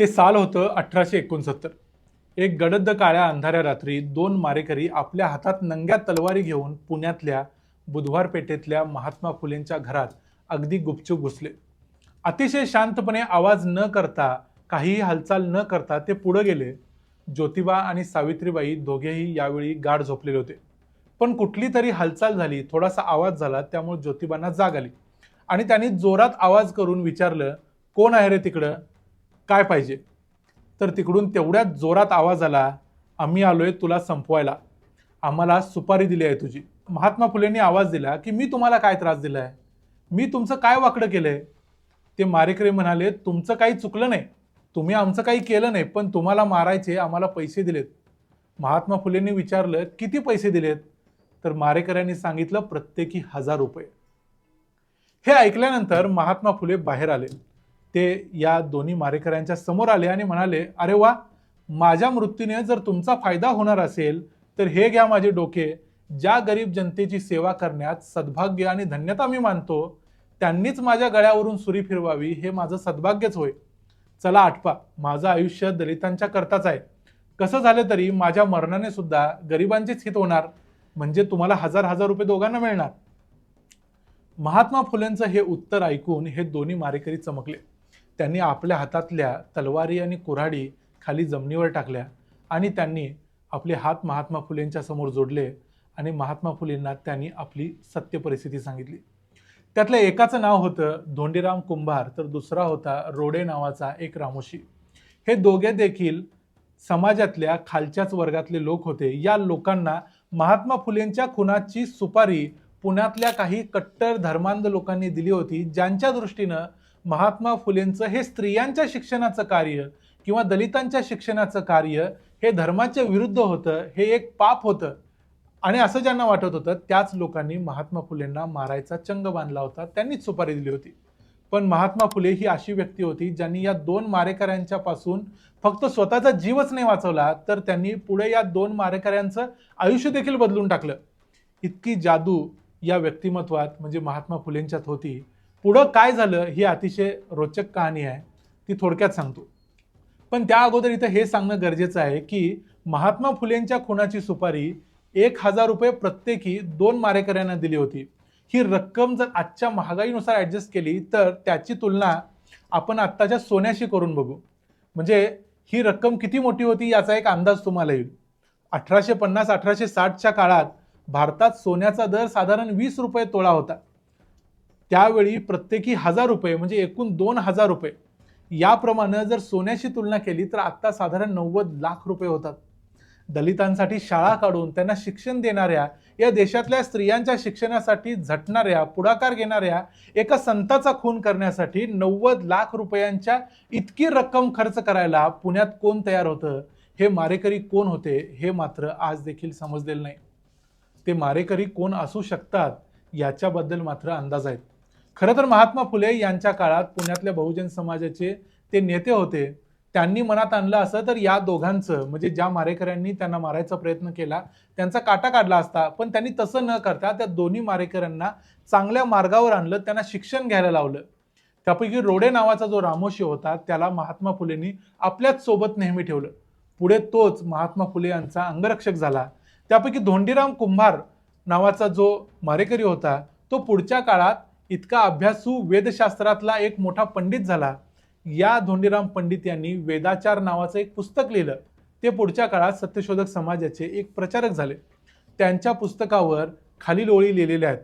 ते साल होतं अठराशे एकोणसत्तर. एक गडद काळ्या अंधाऱ्या रात्री दोन मारेकरी आपल्या हातात नंग्या तलवारी घेऊन पुण्यातल्या बुधवार पेठेतल्या महात्मा फुलेंच्या घरात अगदी गुपचूप घुसले. अतिशय शांतपणे आवाज न करता काहीही हालचाल न करता ते पुढे गेले. ज्योतिबा आणि सावित्रीबाई दोघेही यावेळी गाढ झोपलेले होते. पण कुठली तरी हालचाल झाली थोडासा आवाज झाला त्यामुळे ज्योतिबांना जाग आली. आणि त्यांनी जोरात आवाज करून विचारलं कोण आहे रे तिकडं? काय पाहिजे? तर तिकडून तेवढ्याच जोरात आवाज आला आम्ही आलोय तुला संपवायला. आम्हाला सुपारी दिली आहे तुझी. महात्मा फुलेंनी आवाज दिला की मी तुम्हाला काय त्रास दिला आहे मी तुमचं काय वाकडं केलं आहे ते मारेकरी म्हणाले तुमचं काही चुकलं नाही. तुम्ही आमचं काही केलं नाही पण तुम्हाला मारायचे आम्हाला पैसे दिलेत. महात्मा फुलेंनी विचारलं किती पैसे दिलेत? तर मारेकऱ्यांनी सांगितलं प्रत्येकी हजार रुपये. हे ऐकल्यानंतर महात्मा फुले बाहेर आले. ते या दोन्ही मारेकऱ्यांच्या समोर आले आणि म्हणाले अरे वा माझ्या मृत्यूने जर तुमचा फायदा होणार असेल तर हे घ्या माझे डोके. ज्या गरीब जनतेची सेवा करण्यात सद्भाग्य आणि धन्यता मी मानतो त्यांनीच माझ्या गळ्यावरून सुरी फिरवावी हे माझं सद्भाग्यच होय. चला आठवा माझं आयुष्य दलितांच्या करताच आहे. कसं झालं तरी माझ्या मरणाने सुद्धा गरिबांचेच हित होणार. म्हणजे तुम्हाला हजार हजार रुपये दोघांना मिळणार. महात्मा फुलेंचं हे उत्तर ऐकून हे दोन्ही मारेकरी चमकले. त्यांनी आपल्या हातातल्या तलवारी आणि कुऱ्हाडी खाली जमिनीवर टाकल्या आणि त्यांनी आपले हात महात्मा फुलेंच्या समोर जोडले आणि महात्मा फुलेंना त्यांनी आपली सत्य परिस्थिती सांगितली. त्यातल्या एकाचं नाव होतं धोंडीराम कुंभार तर दुसरा होता रोडे नावाचा एक रामोशी. हे दोघे देखील समाजातल्या खालच्याच वर्गातले लोक होते. या लोकांना महात्मा फुलेंच्या खुनाची सुपारी पुण्यातल्या काही कट्टर धर्मांध लोकांनी दिली होती ज्यांच्या दृष्टीनं महात्मा फुलेंचं हे स्त्रियांच्या शिक्षणाचं कार्य किंवा दलितांच्या शिक्षणाचं कार्य हे धर्माच्या विरुद्ध होतं हे एक पाप होतं. आणि असं ज्यांना वाटत होतं त्याच लोकांनी महात्मा फुलेंना मारायचा चंग बांधला होता. त्यांनीच सुपारी दिली होती. पण महात्मा फुले ही अशी व्यक्ती होती ज्यांनी या दोन मारेकऱ्यांच्या पासून फक्त स्वतःचा जीवच नाही वाचवला तर त्यांनी पुढे या दोन मारेकऱ्यांचं आयुष्य देखील बदलून टाकलं. इतकी जादू या व्यक्तिमत्वात म्हणजे महात्मा फुलेंच्यात होती. पुढं काय झालं ही अतिशय रोचक कहाणी आहे. ती थोडक्यात सांगतो. पण त्या अगोदर इथं हे सांगणं गरजेचं आहे की महात्मा फुलेंच्या खुनाची सुपारी एक हजार रुपये प्रत्येकी दोन मारेकऱ्यांना दिली होती. ही रक्कम जर आजच्या महागाईनुसार ॲडजस्ट केली तर त्याची तुलना आपण आत्ताच्या सोन्याशी करून बघू. म्हणजे ही रक्कम किती मोठी होती याचा एक अंदाज तुम्हाला येईल. अठराशे पन्नास अठराशे साठच्या काळात भारतात सोन्याचा दर साधारण वीस रुपये तोळा होता. त्यावेळी प्रत्येकी हजार रुपये म्हणजे एकूण दोन हजार रुपये. याप्रमाणे जर सोन्याशी तुलना केली तर आत्ता साधारण नव्वद लाख रुपये होतात. दलितांसाठी शाळा काढून त्यांना शिक्षण देणाऱ्या या देशातल्या स्त्रियांच्या शिक्षणासाठी झटणाऱ्या पुढाकार घेणाऱ्या एका संताचा खून करण्यासाठी नव्वद लाख रुपयांच्या इतकी रक्कम खर्च करायला पुण्यात कोण तयार होतं? हे मारेकरी कोण होते? हे मात्र आज देखील समजलेलं नाही. ते मारेकरी कोण असू शकतात? याच्याबद्दल मात्र अंदाज आहेत. खरं तर महात्मा फुले यांच्या काळात पुण्यातल्या बहुजन समाजाचे ते नेते होते त्यांनी मनात आणलं असं तर या दोघांचं म्हणजे ज्या मारेकऱ्यांनी त्यांना मारायचा प्रयत्न केला त्यांचा काटा काढला असता पण त्यांनी तसं न करता त्या दोन्ही मारेकऱ्यांना चांगल्या मार्गावर आणलं त्यांना शिक्षण घ्यायला लावलं. त्यापैकी रोडे नावाचा जो रामोशी होता त्याला महात्मा फुलेंनी आपल्याच सोबत नेहमी ठेवलं. पुढे तोच महात्मा फुले यांचा अंगरक्षक झाला. त्यापैकी धोंडीराम कुंभार नावाचा जो मारेकरी होता तो पुढच्या काळात इतका अभ्यासू वेदशास्त्रातला एक मोठा पंडित झाला. या धोंडीराम पंडित यांनी वेदाचार नावाचं एक पुस्तक लिहिलं. ते पुढच्या काळात सत्यशोधक समाजाचे एक प्रचारक झाले. त्यांच्या पुस्तकावर खालील ओळी लिहिलेल्या आहेत.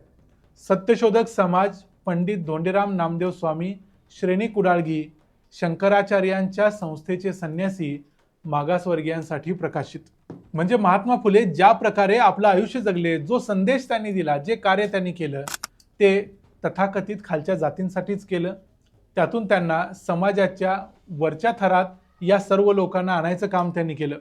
सत्यशोधक समाज पंडित धोंडीराम नामदेव स्वामी श्रेणी कुडाळगी शंकराचार्यांच्या संस्थेचे संन्यासी मागासवर्गीयांसाठी प्रकाशित. म्हणजे महात्मा फुले ज्या प्रकारे आपलं आयुष्य जगले जो संदेश त्यांनी दिला जे कार्य त्यांनी केलं ते तथाकथित खालच्या जातींसाठीच केलं. त्यातून त्यांना समाजाच्या वरच्या थरात या सर्व लोकांना आणायचं काम त्यांनी केलं.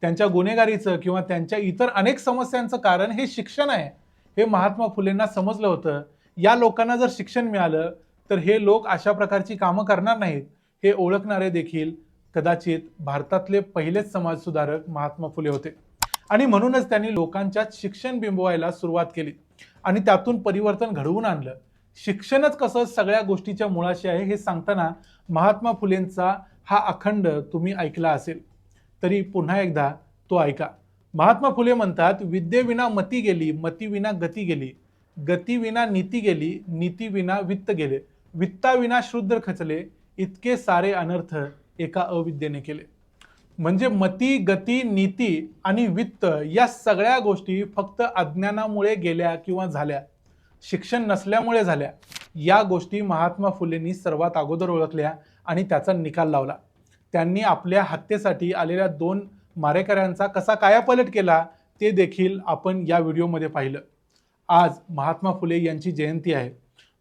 त्यांच्या गुन्हेगारीचं किंवा त्यांच्या इतर अनेक समस्यांचं कारण हे शिक्षण आहे हे महात्मा फुलेंना समजलं होतं. या लोकांना जर शिक्षण मिळालं तर हे लोक अशा प्रकारची कामं करणार नाहीत. हे ओळखणारे देखील कदाचित भारतातले पहिलेच समाजसुधारक महात्मा फुले होते. आणि म्हणूनच त्यांनी लोकांच्यात शिक्षण बिंबवायला सुरुवात केली. आणि त्यातून परिवर्तन घडवून आणलं. शिक्षणच कसं सगळ्या गोष्टीच्या मुळाशी आहे हे सांगताना महात्मा फुलेंचा हा अखंड तुम्ही ऐकला असेल. तरी पुन्हा एकदा तो ऐका. महात्मा फुले म्हणतात विद्येविना मती गेली मतीविना गती गेली. गतीविना नीती गेली नीतीविना वित्त गेले. वित्ताविना शूद्र खचले इतके सारे अनर्थ एका अविद्येने केले. म्हणजे मती गती नीती आणि वित्त या सगळ्या गोष्टी फक्त अज्ञानामुळे गेल्या किंवा झाल्या. शिक्षण नसल्यामुळे झाल्या. या गोष्टी महात्मा फुलेंनी सर्वात अगोदर ओळखल्या आणि त्याचा निकाल लावला. त्यांनी आपल्या हत्येसाठी आलेल्या दोन मारेकऱ्यांचा कसा कायापलट केला ते देखील आपण या व्हिडिओमध्ये पाहिलं. आज महात्मा फुले यांची जयंती आहे.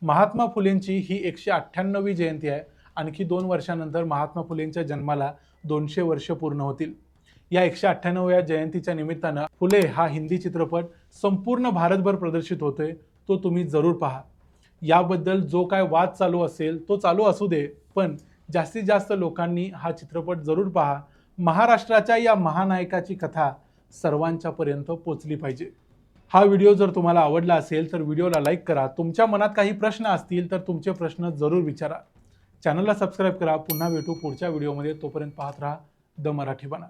महात्मा फुलेंची ही एकशे अठ्ठ्याण्णवी जयंती आहे. आणखी दोन वर्षानंतर महात्मा फुलेंच्या जन्माला दोनशे वर्ष पूर्ण होतील. या एकशे अठ्ठ्याण्णव्या जयंतीच्या निमित्तानं फुले हा हिंदी चित्रपट संपूर्ण भारतभर प्रदर्शित होतोय. तो तुम्ही जरूर पहा. याबद्दल जो काय वाद चालू असेल तो चालू असू दे पण जास्तीत जास्त लोकांनी हा चित्रपट जरूर पहा. महाराष्ट्राच्या या महानायकाची कथा सर्वांच्या पर्यंत पोचली पाहिजे. हा व्हिडिओ जर तुम्हाला आवडला असेल तर व्हिडिओला लाईक करा. तुमच्या मनात काही प्रश्न असतील तर तुमचे प्रश्न जरूर विचारा. चॅनलला सबस्क्राईब करा. पुन्हा भेटू पुढच्या व्हिडिओमध्ये. तोपर्यंत पाहत राहा द मराठी बना.